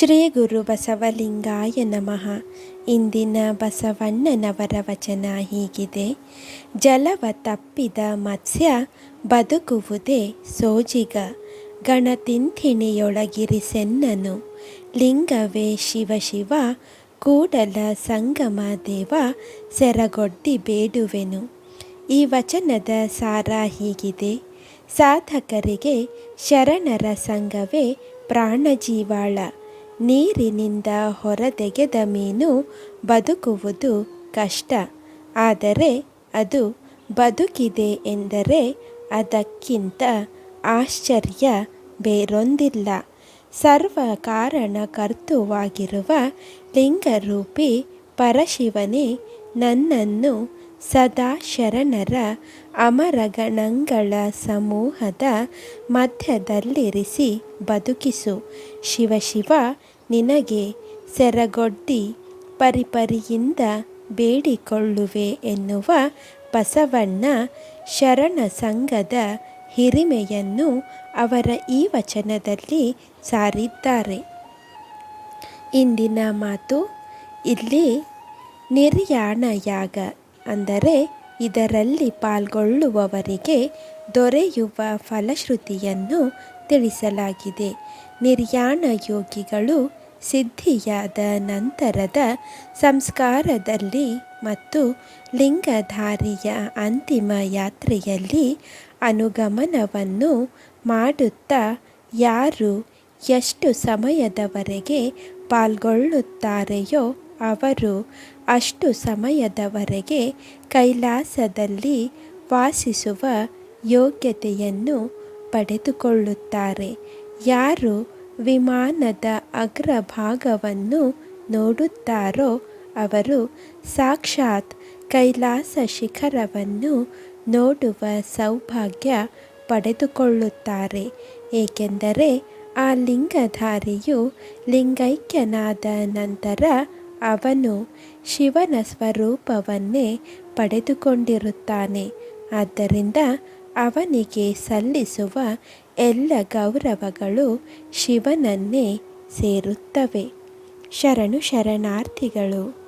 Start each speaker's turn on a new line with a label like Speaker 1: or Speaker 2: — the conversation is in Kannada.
Speaker 1: ಶ್ರೀ ಗುರು ಬಸವಲಿಂಗಾಯ ನಮಃ. ಇಂದಿನ ಬಸವಣ್ಣನವರ ವಚನ ಹೀಗಿದೆ. ಜಲವ ತಪ್ಪಿದ ಮತ್ಸ್ಯ ಬದುಕುವುದೇ ಸೋಜಿಗ. ಗಣತಿಂಥಿಣಿಯೊಳಗಿರಿಸೆನ್ನನು ಲಿಂಗವೇ ಶಿವ ಶಿವ, ಕೂಡಲ ಸಂಗಮ ದೇವ, ಸೆರಗೊಡ್ಡಿ ಬೇಡುವೆನು. ಈ ವಚನದ ಸಾರ ಹೀಗಿದೆ. ಸಾಧಕರಿಗೆ ಶರಣರ ಸಂಘವೇ ಪ್ರಾಣಜೀವಾಳ. ನೀರಿನಿಂದ ಹೊರತೆಗೆದ ಮೀನು ಬದುಕುವುದು ಕಷ್ಟ. ಆದರೆ ಅದು ಬದುಕಿದೆ ಎಂದರೆ ಅದಕ್ಕಿಂತ ಆಶ್ಚರ್ಯ ಬೇರೊಂದಿಲ್ಲ. ಸರ್ವ ಕಾರಣಕರ್ತುವಾಗಿರುವ ಲಿಂಗರೂಪಿ ಪರಶಿವನೇ ನನ್ನನ್ನು ಸದಾ ಶರಣರ ಅಮರಗಣಗಳ ಸಮೂಹದ ಮಧ್ಯದಲ್ಲಿರಿಸಿ ಬದುಕಿಸು. ಶಿವಶಿವ ಶಿವ, ನಿನಗೆ ಸೆರಗೊಡ್ಡಿ ಪರಿಪರಿಯಿಂದ ಬೇಡಿಕೊಳ್ಳುವೆ ಎನ್ನುವ ಬಸವಣ್ಣ ಶರಣ ಸಂಘದ ಹಿರಿಮೆಯನ್ನು ಅವರ ಈ ವಚನದಲ್ಲಿ ಸಾರಿದ್ದಾರೆ. ಇಂದಿನ ಮಾತು ಇಲ್ಲಿ ನಿರ್ಯಾಣ ಯಾಗ ಅಂದರೆ ಇದರಲ್ಲಿ ಪಾಲ್ಗೊಳ್ಳುವವರಿಗೆ ದೊರೆಯುವ ಫಲಶ್ರುತಿಯನ್ನು ತಿಳಿಸಲಾಗಿದೆ. ನಿರ್ಯಾಣ ಯೋಗಿಗಳು ಸಿದ್ಧಿಯಾದ ನಂತರದ ಸಂಸ್ಕಾರದಲ್ಲಿ ಮತ್ತು ಲಿಂಗಧಾರಿಯ ಅಂತಿಮ ಯಾತ್ರೆಯಲ್ಲಿ ಅನುಗಮನವನ್ನು ಮಾಡುತ್ತಾ ಯಾರು ಎಷ್ಟು ಸಮಯದವರೆಗೆ ಪಾಲ್ಗೊಳ್ಳುತ್ತಾರೆಯೋ ಅವರು ಅಷ್ಟು ಸಮಯದವರೆಗೆ ಕೈಲಾಸದಲ್ಲಿ ವಾಸಿಸುವ ಯೋಗ್ಯತೆಯನ್ನು ಪಡೆದುಕೊಳ್ಳುತ್ತಾರೆ. ಯಾರು ವಿಮಾನದ ಅಗ್ರಭಾಗವನ್ನು ನೋಡುತ್ತಾರೋ ಅವರು ಸಾಕ್ಷಾತ್ ಕೈಲಾಸ ಶಿಖರವನ್ನು ನೋಡುವ ಸೌಭಾಗ್ಯ ಪಡೆದುಕೊಳ್ಳುತ್ತಾರೆ. ಏಕೆಂದರೆ ಆ ಲಿಂಗಧಾರಿಯು ಲಿಂಗೈಕ್ಯನಾದ ನಂತರ ಅವನು ಶಿವನ ಸ್ವರೂಪವನ್ನೇ ಪಡೆದುಕೊಂಡಿರುತ್ತಾನೆ. ಆದ್ದರಿಂದ ಅವನಿಗೆ ಸಲ್ಲಿಸುವ ಎಲ್ಲ ಗೌರವಗಳು ಶಿವನನ್ನೇ ಸೇರುತ್ತವೆ. ಶರಣು ಶರಣಾರ್ಥಿಗಳು.